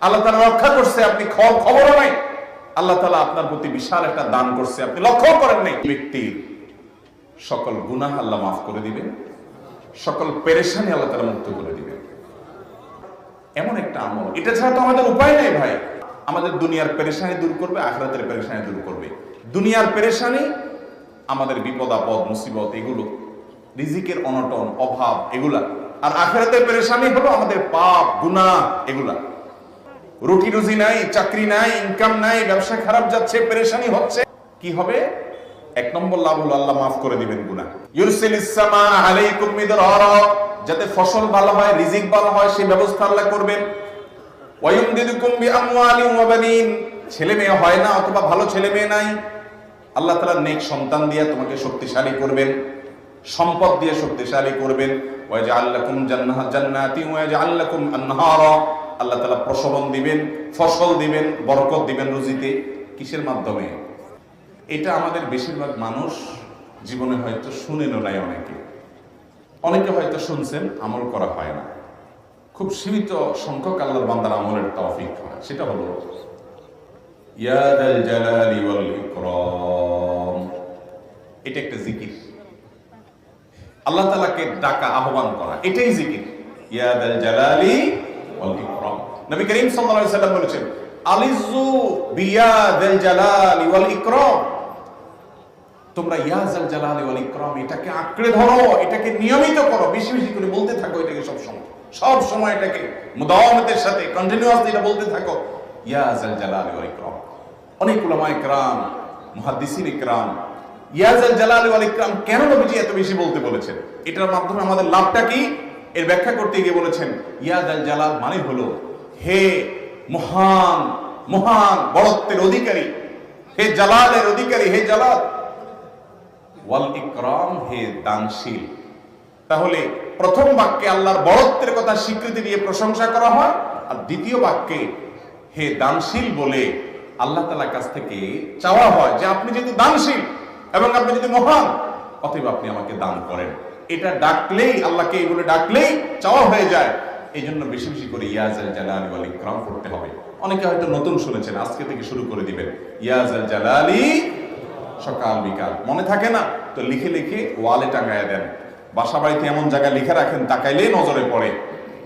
আল্লাহ তালা রক্ষা করছে, আপনি খবরও নাই। আল্লাহ তালা আপনার প্রতি বিশাল একটা দান করছে, আপনি লক্ষ্য করেন নাই। ব্যক্তির সকল গুনাহ আল্লাহ মাফ করে দিবেন, সকল পেরেশানি আল্লাহ তালা মুক্ত করে দিবেন। এমন একটা আমল। এটা ছাড়া তো আমাদের উপায় নেই ভাই। আমাদের দুনিয়ার পেরেশানি দূর করবে, আখরাতের পেরেশানি দূর করবে। দুনিয়ার পেরেশানি, আমাদের বিপদ, আপদ, মুসিবত, এগুলো, রিজিকের অনটন, অভাব, এগুলা। আর আখরাতের পেরেশানি হলো আমাদের পাপ, গুনাহ, এগুলা। রুটি রুজি নাই, চাকরি নাই ইনকাম নাই, ব্যবসা খারাপ যাচ্ছে, পেরেশানি হচ্ছে। কি হবে? এক নম্বর লাভ হলো আল্লাহ মাফ করে দিবেন আলাইকুম মিদরারা যাতে ফসল ভালো হয়, রিজিক ভালো হয়, সেই ব্যবস্থা আল্লাহ করবেন। ওয়ায়ুমদিদুকুম বিআমওয়ালিন ওয়া বানিন। ছেলে মেয়ে হয় না অথবা ভালো ছেলে মেয়ে নাই, আল্লাহ তাআলা নেক সন্তান দিয়ে তোমাকে শক্তিশালী করবেন, সম্পদ দিয়ে শক্তিশালী করবেন। ওয়াজআল লাকুম জান্নাহ জান্নাতি ওয়াজআল লাকুম আনহারা। আল্লাহ তালা প্রসবন দিবেন, ফসল দিবেন, বরকত দিবেন রুজিতে। কিসের মাধ্যমে? এটা আমাদের বেশিরভাগ মানুষ জীবনে হয়তো শুনেনও নাই অনেকে। অনেকে হয়তো শুনছেন, আমল করা হয় না। খুব সীমিত সংখ্যক আল্লাহর বান্দার আমলের তৌফিক হয়, সেটা হলো এটা একটা জিকির। আল্লাহ তালাকে ডাকা, আহ্বান করা, এটাই জিকির। ইয়া দাল জালালি নবী করিম সাল্লাম বলেছেন আলিজু জালালি ওয়াল তোমরা ইয়াজাল জালালি ওয়াল এটাকে আঁকড়ে ধরো, এটাকে নিয়মিত করো। বেশি বেশি করে বলতে থাকো এটাকে সব সময়। সব সময় এটাকে মুদাওয়ামতের সাথে কন্টিনিউয়াসলি এটা বলতে থাকো। ইয়াজাল জালালি ওয়াল অনেক উলামা ইকরাম মুহাদ্দিসিন ইকরাম ইয়াজাল জালালি ওয়াল কেন নবীজি এত বেশি বলতে বলেছেন? এটার মাধ্যমে আমাদের লাভটা কি? এর ব্যাখ্যা করতে গিয়ে বলেছেন ইয়াজাল জালাল মানে হলো, হে মহান মহান বড়ত্বের অধিকারী, হে জালালের অধিকারী, হে জালাল। ওয়াল ইকরাম, হে দানশীল। তাহলে প্রথম বাক্যে আল্লাহর বড়ত্বের কথা স্বীকৃতি দিয়ে প্রশংসা করা হয়, আর দ্বিতীয় বাক্যে হে দানশীল বলে আল্লাহ তালার কাছ থেকে চাওয়া হয় যে আপনি যেহেতু দানশীল এবং আপনি যদি মহান, অতএব আপনি আমাকে দান করেন। এটা ডাকলেই, আল্লাহকে এই বলে ডাকলেই চাওয়া হয়ে যায়। এই জন্য বেশি বেশি করে ইয়াজাল জালালি ওয়াল ইকরাম করতে হবে। অনেকে হয়তো নতুন শুনেছেন, আজকে থেকে শুরু করে দিবেন। ইয়াজাল জালালি, সকাল বিকাল। মনে থাকে না? তো লিখে লিখে ওয়ালে টাঙায় দেন। বাসা বাড়িতে এমন জায়গায় লিখে রাখেন, তাকাইলেই নজরে পড়ে।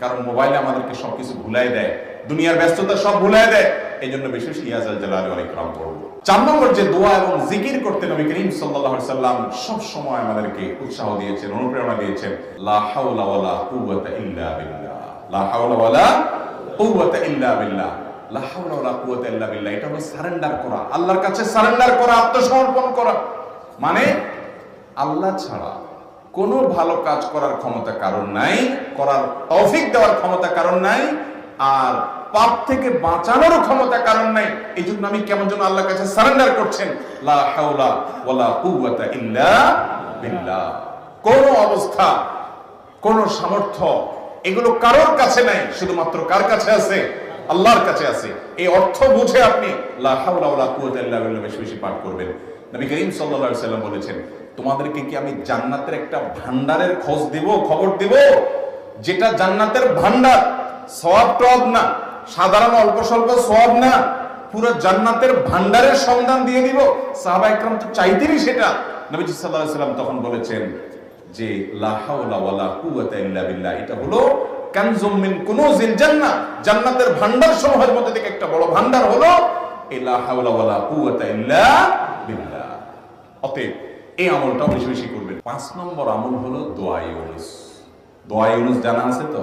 কারণ মোবাইলে আমাদেরকে সবকিছু ভুলাই দেয়। দুনিয়ার ব্যস্ততা সব ভুলাই দেয়। এই জন্য বেশি বেশি ইয়াজাল জালালি ওয়াল ইকরাম করব চার নম্বর যে দোয়া এবং জিকির করতে নবী করিম আলাইহি সাল্লাম সব সময় আমাদেরকে উৎসাহ দিয়েছেন, অনুপ্রেরণা দিয়েছেন, লা হাওলা ওয়ালা ইল্লা বিল্লাহ। লা হাওলা ইল্লা বিল্লাহ। লা হাওলা ইল্লা বিল্লাহ, এটা হলো সারেন্ডার করা। আল্লাহর কাছে সারেন্ডার করা, আত্মসমর্পণ করা। মানে আল্লাহ ছাড়া কোনো ভালো কাজ করার ক্ষমতা কারণ নাই, করার তৌফিক দেওয়ার ক্ষমতা কারণ নাই, আর পাপ থেকে বাঁচানোর ক্ষমতা কারণ নাই। এই জন্য আমি কেমন যেন আল্লাহর কাছে সারেন্ডার করছেন, লা হাওলা কোন অবস্থা, কোন সামর্থ্য এগুলো কারোর কাছে নাই, শুধুমাত্র কার কাছে আছে? আল্লাহর কাছে আছে। এই অর্থ বুঝে আপনি লা হাওলা ওয়ালা কুওয়াতা ইল্লা বেশি বেশি পাঠ করবেন। নবী করিম সাল্লাল্লাহু সাল্লাম বলেছেন, তোমাদেরকে কি আমি জান্নাতের একটা ভান্ডারের খোঁজ দিব, খবর দিব? যেটা জান্নাতের ভান্ডার সওয়াব টব না সাধারণ অল্প স্বল্প সওয়াব না, পুরো জান্নাতের ভান্ডারের সন্ধান দিয়ে দিব। সাহাবা তো চাইতেনই সেটা। নবীজি আলাইহি সাল্লাম তখন বলেছেন যে এটা হলো এই আমলটা বেশি বেশি করবেন। পাঁচ নম্বর আমল হলো জানা আছে তো?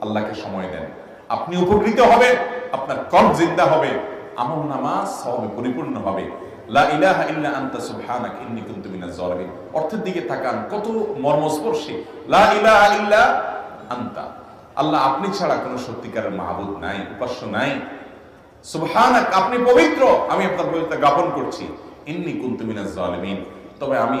আল্লাহকে সময় দেন। আপনি উপকৃত হবেন, আপনার কল জিন্দা হবে, আমল নামা সবে পরিপূর্ণ হবে। অর্থের দিকে কত মর্মস্পর্শী। লা ইলাহা আনতা। আল্লাহ আপনি ছাড়া কোনো সত্যিকারের মাহবুদ নাই, উপাস্য নাই। সুবহানাক, আপনি পবিত্র, আমি আপনার পবিত্রতা জ্ঞাপন করছি। ইন্নি কুনতু তবে আমি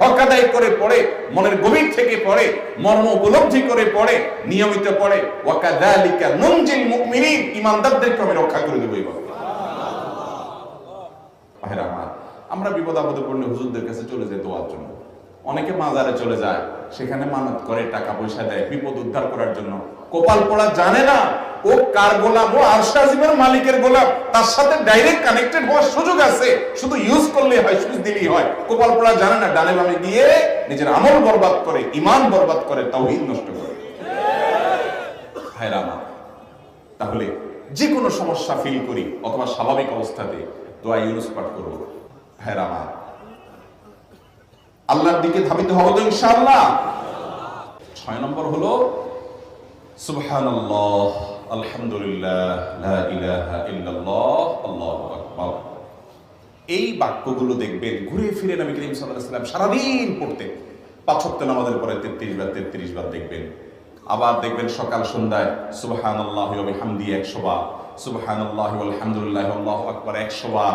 হকাদাই করে পড়ে, মনের গভীর থেকে পড়ে, মর্ম উপলব্ধি করে পড়ে, নিয়মিত পড়ে। ওয়াকাদালিকা নুনজিল মুমিনিন ইমানদারদেরকে আমি রক্ষা করে দেব আমরা বিপদ আপদে পড়লে হুজুরদের কাছে চলে যাই দোয়ার জন্য। অনেকে মাজারে চলে যায়, সেখানে মানত করে, টাকা পয়সা দেয়, বিপদ উদ্ধার করার জন্য। কোপাল পড়া জানে না, ও কার গোলাম, ও আরশাজিমের মালিকের গোলাম, তার সাথে ডাইরেক্ট কানেক্টেড হওয়ার সুযোগ আছে। শুধু ইউজ করলে হয় সুইচ দিলেই হয়। কোপাল পড়া জানে না, ডানে বামে গিয়ে নিজের আমল বরবাদ করে ইমান বরবাদ করে তাওহীদ নষ্ট করে। আমার, তাহলে যে কোনো সমস্যা ফিল করি, অথবা স্বাভাবিক অবস্থাতে দোয়া ইউনুস পাঠ করব। আমার আল্লাহর দিকে ধাবিত হব তো ইনশাআল্লাহ। ছয় নম্বর হলো, সুবহানাল্লাহ, আলহামদুলিল্লাহ, লা ইলাহা ইল্লাল্লাহ, আল্লাহু আকবার। এই বাক্যগুলো দেখবেন, ঘুরে ফিরে নবী করিম সাল্লাল্লাহু আলাইহি সাল্লাম সারাদিন পড়তেন পাঁচ ওয়াক্ত নামাজের পরে 33 বার 33 বার দেখবেন। আবার দেখবেন সকাল সন্ধ্যায়, সুবহানাল্লাহি ওয়া বিহামদি 100 বার, সুবহানাল্লাহি ওয়া আলহামদুলিল্লাহ আল্লাহু আকবার 100 বার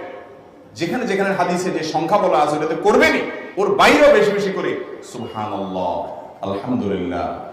যেখানে যেখানে হাদিসে যে সংখ্যা বলা আছে, ওটাতে করবেনই। ওর বাইরেও বেশি বেশি করে, সুবহানাল্লাহ, আলহামদুলিল্লাহ।